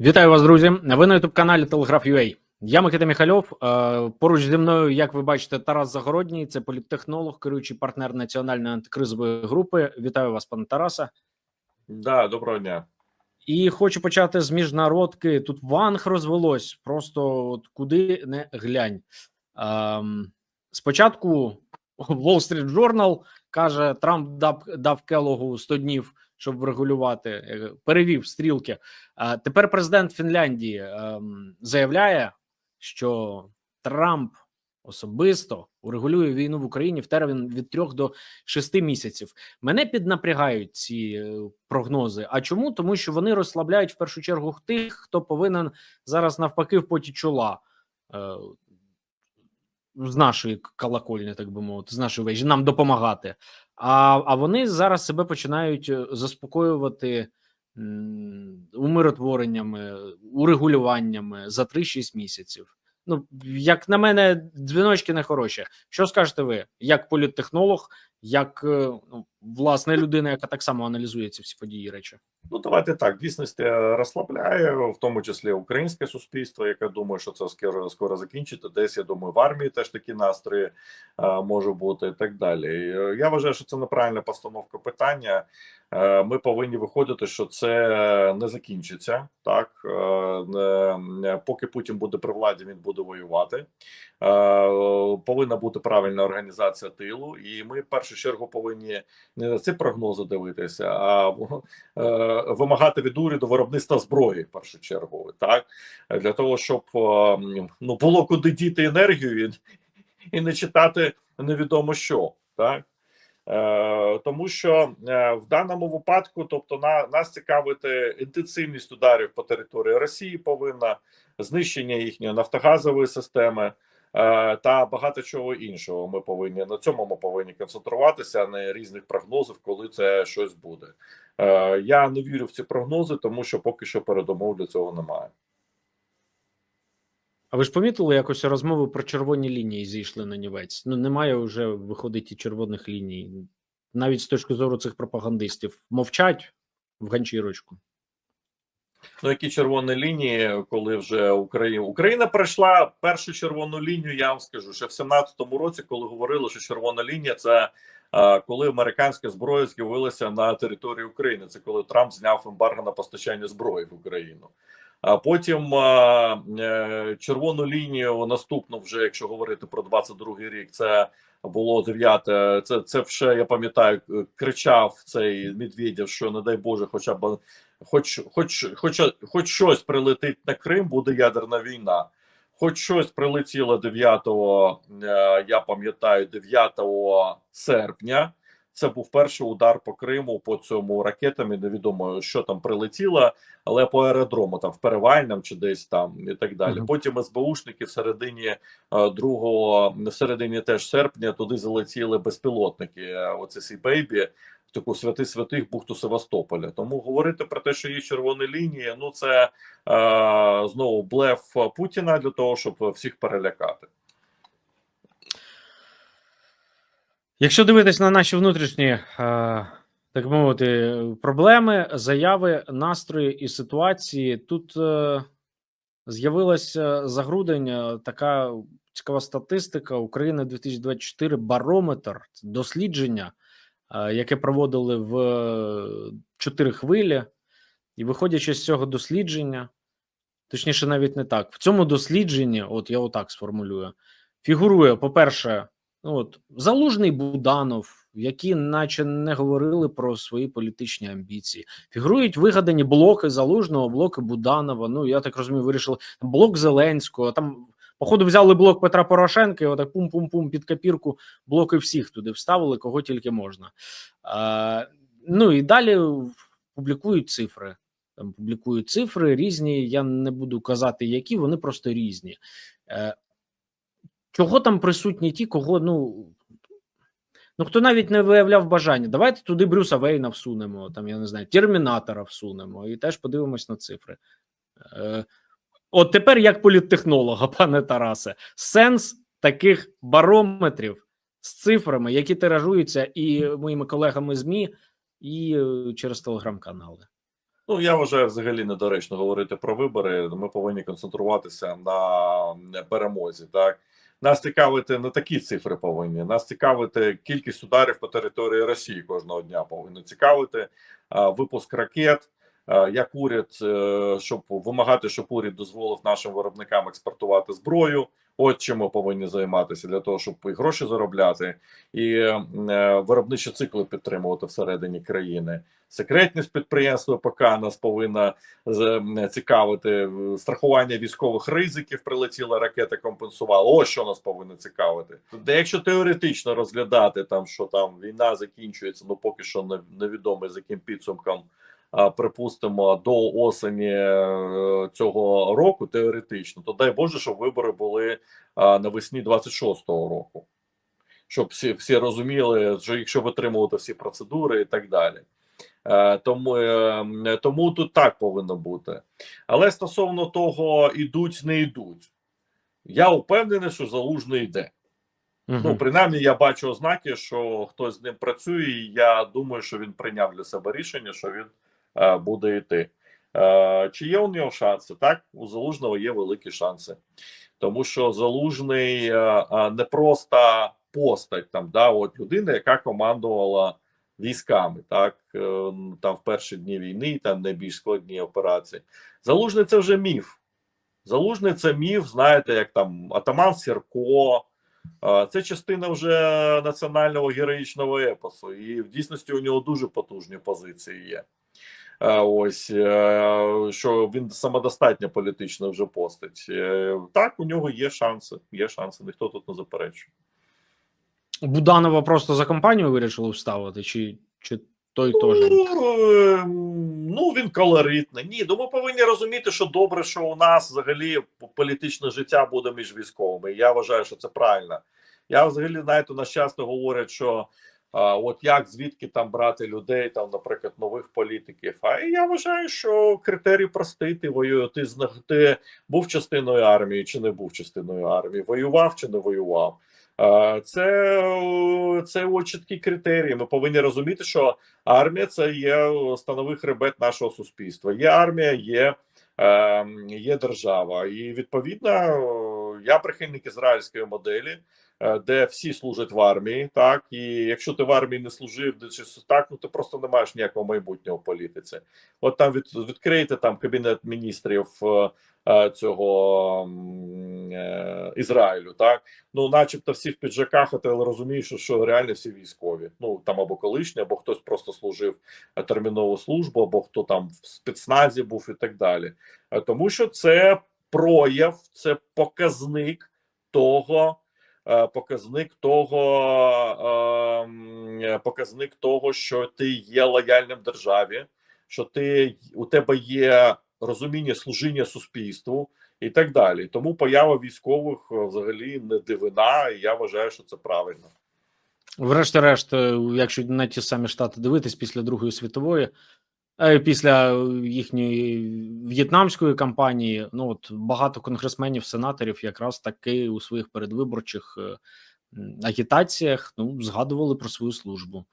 Вітаю вас, друзі. Ви на ютуб каналі Телеграф.ua. Я Микита Міхальов. Е, Поруч зі мною, як ви бачите, Тарас Загородній, це політтехнолог, керуючий партнер національної антикризової групи. Вітаю вас, пане Тараса. Да, доброго дня. І хочу почати з міжнародки. Тут ванг розвелось. Просто от куди не глянь. Ем, спочатку Wall Street Journal каже: Трамп дав, дав Келогу 100 днів, щоб врегулювати, е, перевів стрілки. А тепер президент Фінляндії ем, заявляє, що Трамп особисто урегулює війну в Україні в термін від 3 до 6 місяців. Мене піднапрягають ці е, прогнози. А чому? Тому що вони розслабляють в першу чергу тих, хто повинен зараз навпаки в поті чола. З нашої колокольні, так би мовити, з нашої вежі, нам допомагати. А, а вони зараз себе починають е, заспокоювати умиротвореннями, урегулюваннями за 3-6 місяців. Ну, як на мене, дзвіночки не хороші. Що скажете ви, як політтехнолог, як е, ну, власне людина, яка так само аналізує ці всі події речі? Ну давайте так. Дійсність е, розслабляє, в тому числі українське суспільство, яке думає, що це скоро скоро закінчиться. Десь я думаю, в армії теж такі настрої е, може бути і так далі. Е, я вважаю, що це неправильна постановка питання. Ми повинні виходити, що це не закінчиться так. Не- поки Путін буде при владі, він буде воювати. Повинна бути правильна організація тилу, і ми в першу чергу повинні не на ці прогнози дивитися, а е, вимагати від уряду виробництва зброї в першу чергу, так для того, щоб е, ну було куди діти енергію і, і не читати невідомо що, так. Е, тому що е, в даному випадку, тобто, на нас цікавити інтенсивність ударів по території Росії повинна знищення їхньої нафтогазової системи та багато чого іншого. Ми повинні на цьому ми повинні концентруватися, а не різних прогнозів, коли це щось буде. Е, Я не вірю в ці прогнози, тому що поки що передумов для цього немає. А ви ж помітили, якось розмови про червоні лінії зійшли на нівець? Ну немає вже виходить і червоних ліній, навіть з точки зору цих пропагандистів. Мовчать в ганчірочку. Ну, які червоні лінії, коли вже Україна Україна пройшла першу червону лінію, я вам скажу, ще в 17-му році, коли говорили, що червона лінія це е, коли американська зброя з'явилася на території України. Це коли Трамп зняв ембарго на постачання зброї в Україну. А потім е, червону лінію наступну, вже якщо говорити про 22-й рік, це було 9 Це це вже я пам'ятаю, кричав цей Медведєв, що не дай Боже, хоча б хоч, хоч, хоч, хоч щось прилетить на Крим, буде ядерна війна. Хоч щось прилетіло 9, е, я пам'ятаю, 9 серпня. Це був перший удар по Криму по цьому ракетами. Невідомо, що там прилетіло, але по аеродрому, там в Перевальному чи десь там і так далі. Потім СБУшники в середині е, другого, в середині теж серпня туди залетіли безпілотники. Оце сі бейбі таку святи святих бухту Севастополя. Тому говорити про те, що є червоні лінії, ну це е, знову блеф Путіна для того, щоб всіх перелякати. Якщо дивитись на наші внутрішні, е, так мовити, проблеми, заяви, настрої і ситуації, тут е, з'явилася за грудень е, така цікава статистика України 2024 барометр дослідження, яке проводили в е, чотири хвилі, і виходячи з цього дослідження, точніше, навіть не так. В цьому дослідженні, от я отак сформулюю, фігурує, по-перше, ну, от Залужний Буданов, які наче не говорили про свої політичні амбіції. Фігурують вигадані блоки Залужного, блоки Буданова. Ну я так розумію, вирішили блок Зеленського. Там, походу, взяли блок Петра Порошенка, і отак пум-пум-пум під копірку блоки всіх туди вставили, кого тільки можна. А, ну і далі публікують цифри. Там публікують цифри різні. Я не буду казати, які вони просто різні. Е, чого там присутні ті, кого ну. Ну, хто навіть не виявляв бажання, давайте туди Брюса Вейна всунемо, там, я не знаю, Термінатора всунемо і теж подивимось на цифри. Е, от тепер, як політтехнолога, пане Тарасе, сенс таких барометрів з цифрами, які тиражуються і моїми колегами ЗМІ, і е, через телеграм-канали. Ну, я вважаю взагалі недоречно говорити про вибори. Ми повинні концентруватися на перемозі. Так нас цікавити не такі цифри повинні. Нас цікавити кількість ударів по території Росії кожного дня. Повинно цікавити випуск ракет. А, Як уряд, е, щоб вимагати, щоб уряд дозволив нашим виробникам експортувати зброю. От чим ми повинні займатися для того, щоб і гроші заробляти, і е, виробничі цикли підтримувати всередині країни. Секретність підприємства ПК нас повинна цікавити. Страхування військових ризиків прилетіла ракета, компенсувала. Ось що нас повинно цікавити. Де якщо теоретично розглядати там, що там війна закінчується, ну поки що не- невідомо з яким підсумком. Припустимо до осені е, цього року, теоретично, то дай Боже, щоб вибори були навесні 26-го року, щоб всі, всі розуміли, що якщо витримувати всі процедури і так далі. Е, Тому, е, тому тут так повинно бути. Але стосовно того, ідуть, не йдуть, я впевнений, що залужний йде. Ну, принаймні, я бачу ознаки, що хтось з ним працює, і я думаю, що він прийняв для себе рішення, що він буде йти. Е, чи є у нього шанси? Так, у залужного є великі шанси, тому що залужний е, е, не просто постать там, да, от людина, яка командувала військами, так е, там в перші дні війни, там найбільш складні операції. Залужний це вже міф. Залужний це міф, знаєте, як там атаман Сірко. Це частина вже національного героїчного епосу, і в дійсності у нього дуже потужні позиції є. А, Ось е, що він самодостатня політична вже постать. Е, Так, у нього є шанси. Є шанси, ніхто тут не заперечує. Буданова просто за компанію вирішили вставити, чи, чи той теж? Ну, е, ну він колоритний. Ні, ну ми повинні розуміти, що добре, що у нас взагалі політичне життя буде між військовими. Я вважаю, що це правильно. Я взагалі знаєте, у нас часто говорять, що от як звідки там брати людей, там, наприклад, нових політиків. А я вважаю, що критерій простий. Ти воює. Ти ти був частиною армії чи не був частиною армії, воював чи не воював. Це, це чіткі критерії. Ми повинні розуміти, що армія це є становий хребет нашого суспільства. Є армія, є, е, є держава, і відповідно я прихильник ізраїльської моделі, де всі служать в армії. Так і якщо ти в армії не служив, де чи так, ну ти просто не маєш ніякого майбутнього в політиці. От там від, відкрийте там кабінет міністрів. е, е, Цього е, Ізраїлю, так ну, начебто, всі в піджаках, а ти розумієш, що, реально всі військові. Ну там або колишні, або хтось просто служив е, термінову службу, або хто там в спецназі був і так далі. Е, Тому що це прояв, це показник того. Е, Показник того, е, показник того, що ти є лояльним державі, що ти у тебе є розуміння служіння суспільству і так далі. Тому поява військових е, взагалі не дивина, і я вважаю, що це правильно. Врешті-решт, е, якщо на ті самі штати дивитись після Другої світової, е, після їхньої в'єтнамської кампанії, ну от багато конгресменів, сенаторів якраз таки у своїх передвиборчих е, агітаціях ну, згадували про свою службу. е,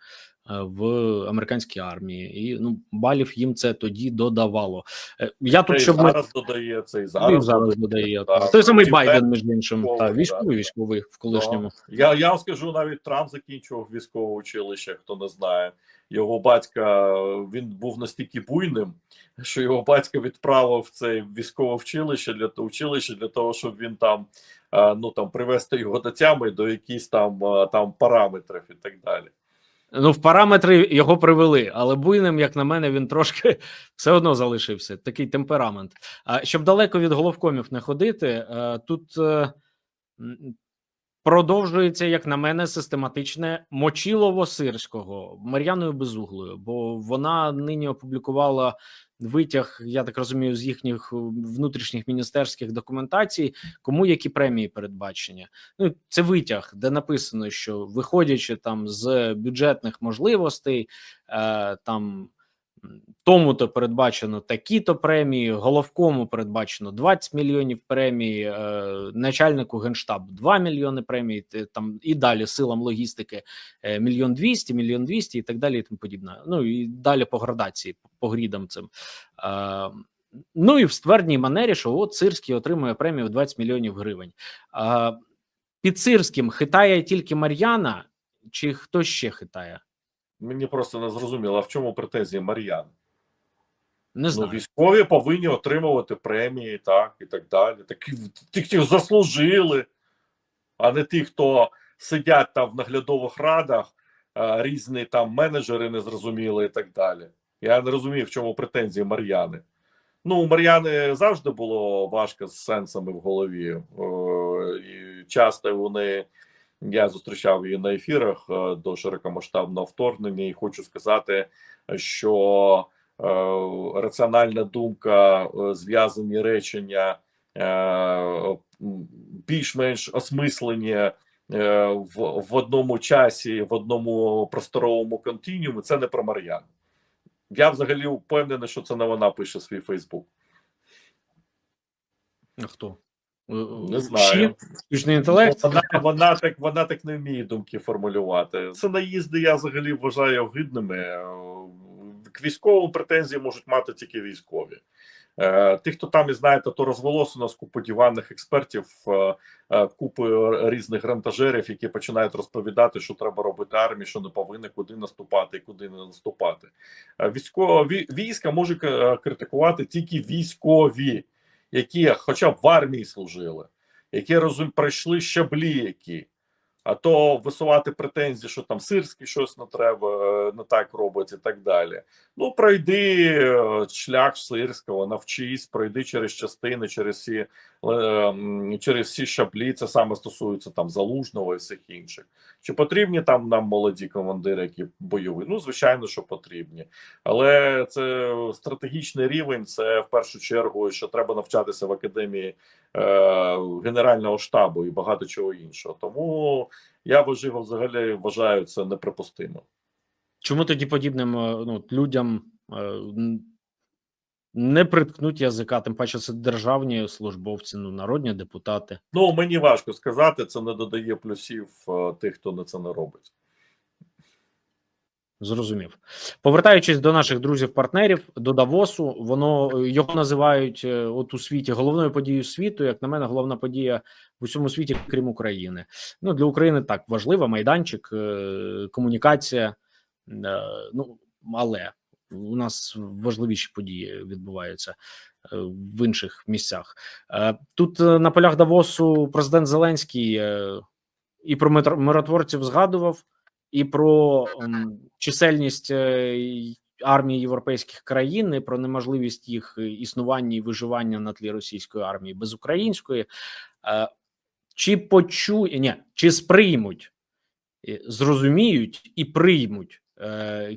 в американській армії, і ну балів їм це тоді додавало. Е, Я тут і щоб ми зараз додає це і зараз, зараз. зараз додає. Так. той самий Байден, між іншим, та військовий військовий в колишньому. Я, я вам скажу, навіть Трамп закінчував військове училище, хто не знає. Його батька він був настільки буйним, що його батько відправив в це військове училище для училище для того, щоб він там е, ну там привести його до тями до якісь там е, там параметрів і так далі. Ну, в параметри його привели, але буйним, як на мене, він трошки все одно залишився. Такий темперамент. А щоб далеко від головкомів не ходити, е, тут е, продовжується, як на мене, систематичне мочілово сирського Мар'яною Безуглою, бо вона нині опублікувала витяг, я так розумію, з їхніх е, внутрішніх міністерських документацій, кому які премії передбачені. Ну, це витяг, де написано, що виходячи там з бюджетних можливостей, е, там м, тому-то передбачено такі-то премії, головкому передбачено 20 мільйонів премій, е, начальнику генштабу 2 мільйони премій, те- там і далі силам логістики е, мільйон двісті, мільйон двісті і так далі, і тому подібне. Ну і далі по градації, по- грідам цим. Е, ну і в ствердній манері, що от Сирський отримує премію в 20 мільйонів гривень. Е, під Сирським хитає тільки Мар'яна, чи хто ще хитає? Мені просто не зрозуміло, а в чому претензії Мар'ян? Не Ну, військові повинні отримувати премії, так і так далі. Такі ті, хто заслужили, а не ті, хто сидять там в наглядових радах, а, різні там менеджери незрозуміли і так далі. Я не розумію, в чому претензії Мар'яни. Ну, у Мар'яни завжди було важко з сенсами в голові. О, і часто вони. Я зустрічав її на ефірах е, до широкомасштабного вторгнення, і хочу сказати, що е, раціональна думка, е, зв'язані речення, більш-менш осмислені в, в одному часі, в одному просторовому континіумі, це не про Мар'ян. Я взагалі впевнений, що це не вона пише свій Фейсбук. А Хто? Не знаю. Штучний інтелект? Вона, вона так вона так не вміє думки формулювати. Це наїзди я взагалі вважаю огидними. Е, К військовим претензії можуть мати тільки військові. Е, Ті, хто там і знаєте, то розвелося у нас купу диванних експертів, е, е, купу різних грантажерів, які починають розповідати, що треба робити армії, що не повинна, куди наступати і куди не наступати. Військові війська може критикувати тільки військові, які хоча б в армії служили які розум пройшли щаблі, які. А то висувати претензії, що там сирський щось не треба, е, не так робить і так далі. Ну, пройди е, шлях сирського, навчись, пройди через частини, через всі, через всі щаблі. Це саме стосується там залужного і всіх інших. Чи потрібні там нам молоді командири, які бойові? Ну, звичайно, що потрібні. Але це стратегічний рівень. Це в першу чергу, що треба навчатися в академії е, Генерального штабу і багато чого іншого. Тому я вважаю, взагалі вважаю це неприпустимо. Чому тоді подібним е, ну, людям е, не приткнуть язика, тим паче це державні службовці, ну, народні депутати. Ну мені важко сказати, це не додає плюсів е, тих, хто на це не робить. Зрозумів. Повертаючись до наших друзів-партнерів, до Давосу, воно його називають е, от у світі головною подією світу. Як на мене, головна подія в усьому світі, крім України. Ну для України так важлива майданчик, е, комунікація. е, Ну але у нас важливіші події відбуваються е, в інших місцях. Е, Тут е, на полях Давосу президент Зеленський і про миротворців згадував і про чисельність армії європейських країн, і про неможливість їх існування і виживання на тлі російської армії без української. Чи почує ні, чи сприймуть, зрозуміють і приймуть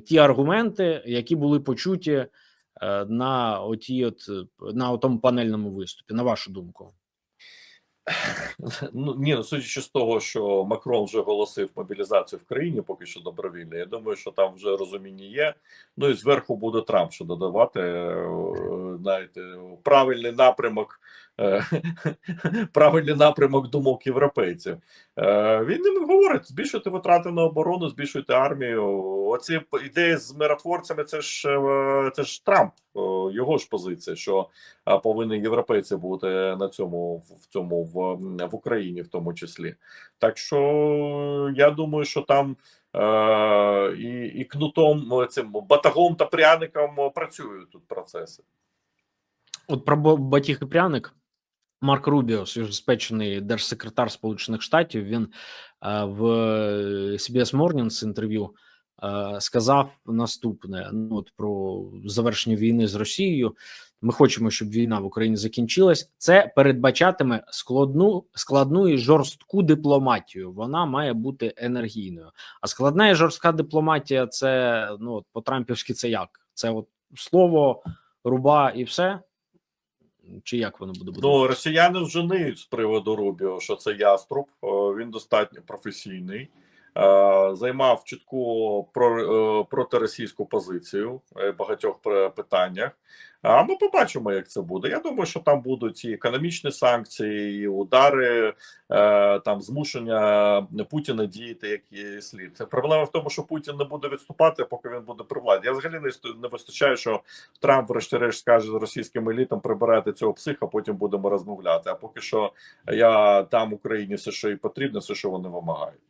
ті аргументи, які були почуті е, на отій, от е, на тому панельному виступі, на вашу думку? Ну ні, ну судячи з того, що Макрон вже оголосив мобілізацію в країні, поки що добровільно. Я думаю, що там вже розуміння є. Ну і зверху буде Трамп, що додавати е, знаєте, правильний напрямок, е, правильний напрямок думок європейців. Е, Він ним говорить: збільшуйте витрати на оборону, збільшуйте армію. Оці ідеї з миротворцями. Це ж е, це ж Трамп, е, його ж позиція, що повинні європейці бути на цьому в цьому в, в Україні, в тому числі. Так що я думаю, що там е, і, і кнутом е, цим батагом та пряником працюють тут процеси. От про батіг і пряник. Марк Рубіо, свіжоспечений держсекретар Сполучених Штатів, він е, в CBS Mornings інтерв'ю е, сказав наступне: ну от про завершення війни з Росією. Ми хочемо, щоб війна в Україні закінчилась. Це передбачатиме складну, складну і жорстку дипломатію. Вона має бути енергійною. А складна і жорстка дипломатія це ну от по-трампівськи це як? Це от слово, руба і все. Чи як воно буде бути? Ну росіяни вже ниють з приводу Рубіо, що це яструб. е, Він достатньо професійний. Е, займав чітку про, е, протиросійську позицію е, в багатьох пр- питаннях. А ми побачимо, як це буде. Я думаю, що там будуть і економічні санкції, і удари, е, там змушення Путіна діяти як і слід. Проблема в тому, що Путін не буде відступати, поки він буде при владі. Я взагалі не вистачаю, що Трамп, врешті-решт, скаже з російським елітам прибирати цього психа, потім будемо розмовляти. А поки що я дам Україні все, що їй потрібно, все, що вони вимагають.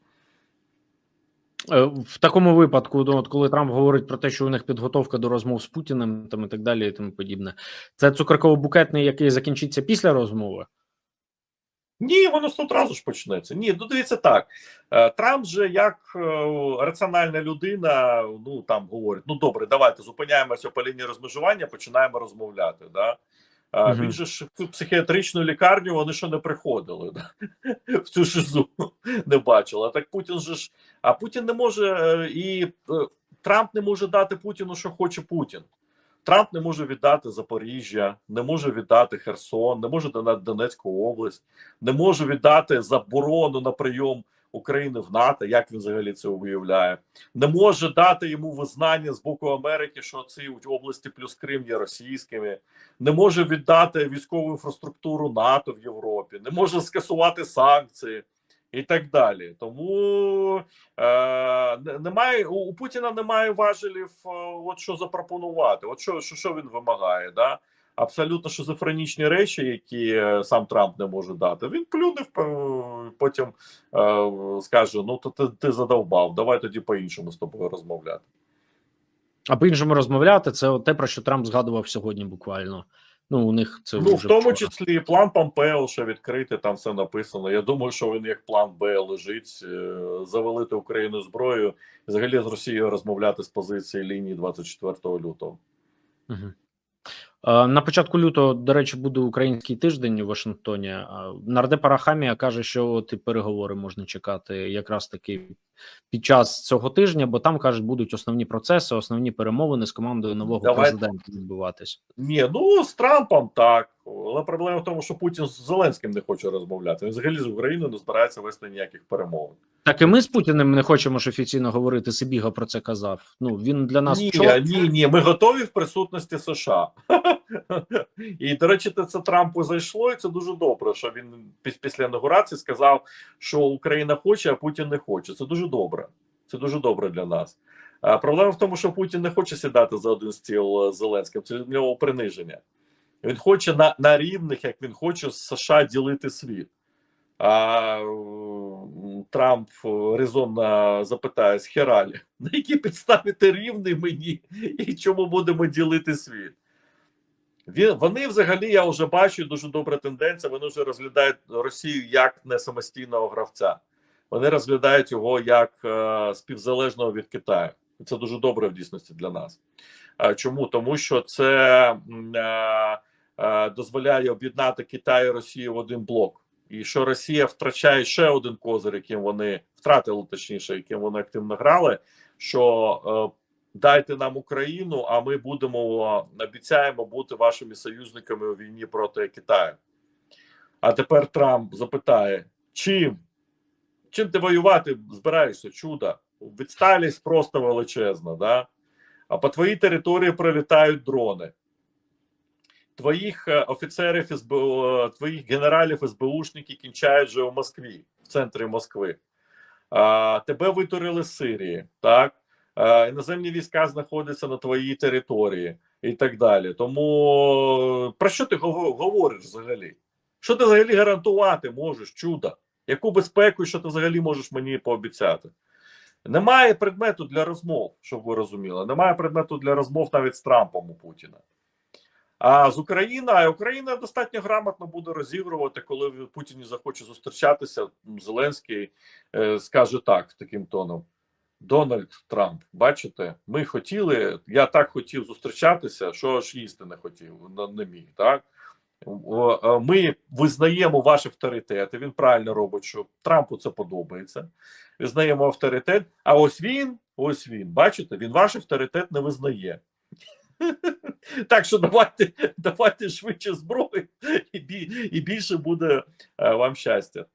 Е, В такому випадку, ну, от коли Трамп говорить про те, що у них підготовка до розмов з Путіним там і так далі, і тому подібне, це цукерково-букетний, який закінчиться після розмови. Ні, воно ж одразу ж почнеться. Ні, ну дивіться так. Е, Трамп же як е, раціональна людина, ну там говорить: ну добре, давайте зупиняємося по лінії розмежування, починаємо розмовляти. Да? А Мгм. Він же ж в цю психіатричну лікарню вони ще не приходили да? в цю шизу не бачили. А так Путін же ж. А Путін не може е, і е, Трамп не може дати Путіну, що хоче Путін. Трамп не може віддати Запоріжжя, не може віддати Херсон, не може дати Донецьку область, не може віддати заборону на прийом України в НАТО, як він взагалі це уявляє, не може дати йому визнання з боку Америки, що ці області плюс Крим є російськими, не може віддати військову інфраструктуру НАТО в Європі, не може скасувати санкції. І так далі, тому е, немає у, Путіна немає важелів, е, от що запропонувати. От що, що він вимагає, да? Абсолютно шизофренічні речі, які е, сам Трамп не може дати. Він плюне потім е, скаже: Ну, то ти, ти задовбав, давай тоді по-іншому з тобою розмовляти. А по-іншому розмовляти, це те, про що Трамп згадував сьогодні буквально. Ну, у них це Ну, в тому вчора. числі план Помпео ще відкритий, там все написано. Я думаю, що він як план Б лежить, е, завалити Україну зброєю, взагалі з Росією розмовляти з позиції лінії 24 лютого. Мгм. Е, На початку лютого, до речі, буде український тиждень у Вашингтоні. А Нардеп Арахамія каже, що от і переговори можна чекати якраз таки під час цього тижня, бо там кажуть, будуть основні процеси, основні перемовини з командою нового Давай. президента відбуватись. Ні, ну з Трампом так. Але проблема в тому, що Путін з Зеленським не хоче розмовляти. Він взагалі з Україною не збирається вести ніяких перемовин. Так і ми з Путіним не хочемо ж офіційно говорити. Сибіга про це казав. Ну він для нас ні, вчора- ні, ні, ми готові в присутності США. І, до речі, це Трампу зайшло, і це дуже добре, що він після інаугурації сказав, що Україна хоче, а Путін не хоче. Це дуже добре. Це дуже добре для нас. А проблема в тому, що Путін не хоче сідати за один стіл з Зеленським. Це для нього приниження. Він хоче на, на рівних, як він хоче з США ділити світ. А Трамп е, резонно запитає з Хералі, на якій підставі ти рівний мені і чому будемо ділити світ? Вони взагалі, я вже бачу дуже добра тенденція. Вони вже розглядають Росію як не самостійного гравця. Вони розглядають його як е, співзалежного від Китаю. Це дуже добре в дійсності для нас. Чому? Тому що це е, дозволяє об'єднати Китай і Росію в один блок. І що Росія втрачає ще один козир, яким вони втратили, точніше, яким вони активно грали. Що е, дайте нам Україну, а ми будемо обіцяємо бути вашими союзниками у війні проти Китаю. А тепер Трамп запитає: чим? Чим ти воювати збираєшся? Чудо? Відсталість просто величезна, да? А по твоїй території прилітають дрони. Твоїх е, офіцерів СБУ, е, твоїх генералів СБУшники кінчають вже у Москві, в центрі Москви. А, тебе витурили з Сирії, так? А, іноземні війська знаходяться на твоїй території і так далі. Тому про що ти говориш взагалі? Що ти взагалі гарантувати можеш, чудо? Яку безпеку, що ти взагалі можеш мені пообіцяти? Немає предмету для розмов, щоб ви розуміли. Немає предмету для розмов навіть з Трампом у Путіна. А з Україною, Україна достатньо грамотно буде розігрувати, коли Путін захоче зустрічатися. Зеленський е, скаже так таким тоном: Дональд Трамп, бачите, ми хотіли, я так хотів зустрічатися, що аж їсти не хотів, не міг. Так ми визнаємо ваш авторитет. Він правильно робить, що Трампу це подобається. Визнаємо авторитет. А ось він, ось він, бачите, він ваш авторитет не визнає. Так що давайте, давайте швидше зброю, і, більше буде е, вам щастя.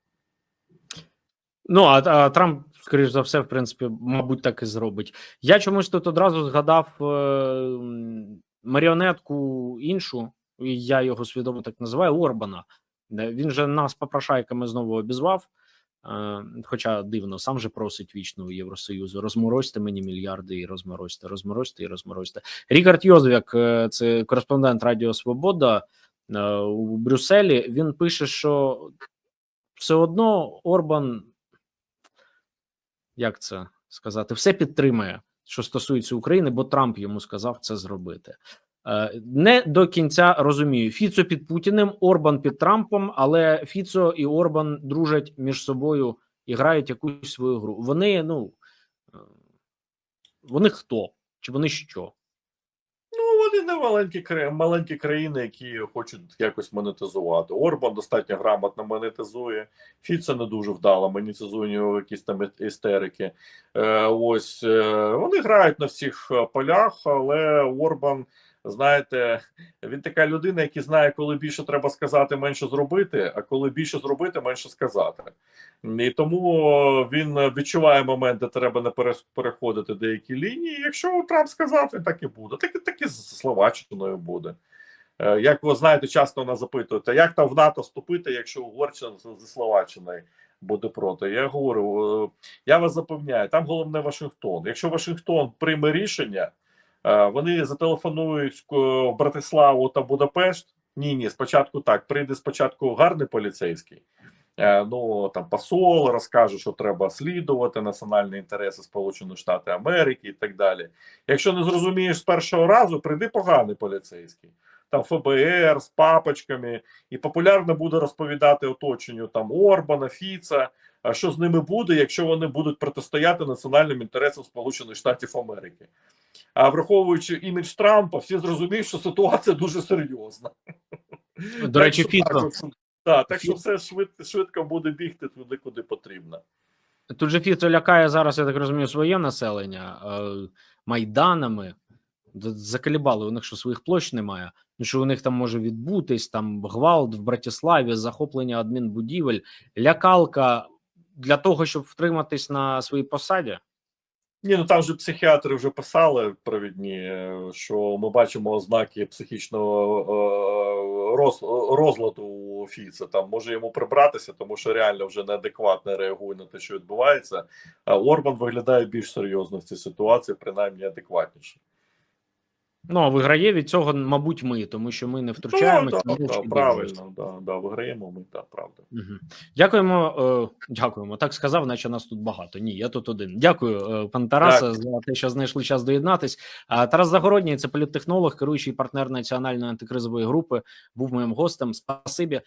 Ну а, а Трамп скоріш за все, в принципі, мабуть, так і зробить. Я чомусь тут одразу згадав е, маріонетку іншу, я його свідомо так називаю Орбана. Е, Він же нас попрошайками знову обізвав. Е, Хоча дивно, сам же просить вічного Євросоюзу. Розморозьте мені мільярди і розморозьте, розморозьте і розморозьте. Рікард Йозвяк, е, це кореспондент Радіо Свобода е, у Брюсселі. Він пише, що все одно Орбан, як це сказати, все підтримує, що стосується України, бо Трамп йому сказав це зробити. Е, Не до кінця розумію. Фіцо під Путіним, Орбан під Трампом, але Фіцо і Орбан дружать між собою і грають якусь свою гру. Вони, ну е, вони хто? Чи вони що? Ну, вони не маленькі маленькі країни, які хочуть якось монетизувати. Орбан достатньо грамотно монетизує. Фіце не дуже вдало, монетизує нього якісь там істерики. Е, ось вони грають на всіх полях, але Орбан, знаєте, він така людина, яка знає, коли більше треба сказати, менше зробити, а коли більше зробити, менше сказати. І тому він відчуває момент, де треба не переходити деякі лінії. Якщо Трамп сказав, він так і буде. Так, так і з Словаччиною буде. Е, Як ви знаєте, часто нас запитують, а як там в НАТО вступити, якщо Угорщина зі Словаччиною буде проти? Я говорю, е, я вас запевняю, там головне Вашингтон. Якщо Вашингтон прийме рішення, вони зателефонують е, в Братиславу та Будапешт. Ні, ні, спочатку так. Прийде спочатку гарний поліцейський. Е, Ну там посол розкаже, що треба слідувати національні інтереси Сполучених Штатів Америки і так далі. Якщо не зрозумієш з першого разу, прийди поганий поліцейський. Там ФБР з папочками, і популярно буде розповідати оточенню там Орбана, Фіца. А що з ними буде, якщо вони будуть протистояти національним інтересам Сполучених Штатів Америки? А враховуючи імідж Трампа, всі зрозуміють, що ситуація дуже серйозна. До речі, що так, Так, що все швидко, швидко буде бігти туди, куди потрібно. Тут же Фіцо лякає зараз, я так розумію, своє населення е, майданами. Заколебали, у них що своїх площ немає. Ну що у них там може відбутись там гвалт в Братиславі, захоплення адмінбудівель, лякалка для того, щоб втриматись на своїй посаді. Ні, ну там же психіатри вже писали провідні, е, що ми бачимо ознаки психічного е, роз, розладу у Фіца. Там може йому прибратися, тому що реально вже неадекватно реагує на те, що відбувається. А Орбан виглядає більш серйозно в цій ситуації, принаймні адекватніше. Ну а виграє від цього, мабуть, ми, тому що ми не втручаємося. Ну, да, да, правильно, да, да, виграємо ми, так, правда. Угу. Дякуємо. е, Дякуємо. Так сказав, наче нас тут багато. Ні, я тут один. Дякую, е, пан Тарасе, за те, що знайшли час доєднатись. А Тарас Загородній, це політтехнолог, керуючий партнер національної антикризової групи, був моїм гостем. Спасибі.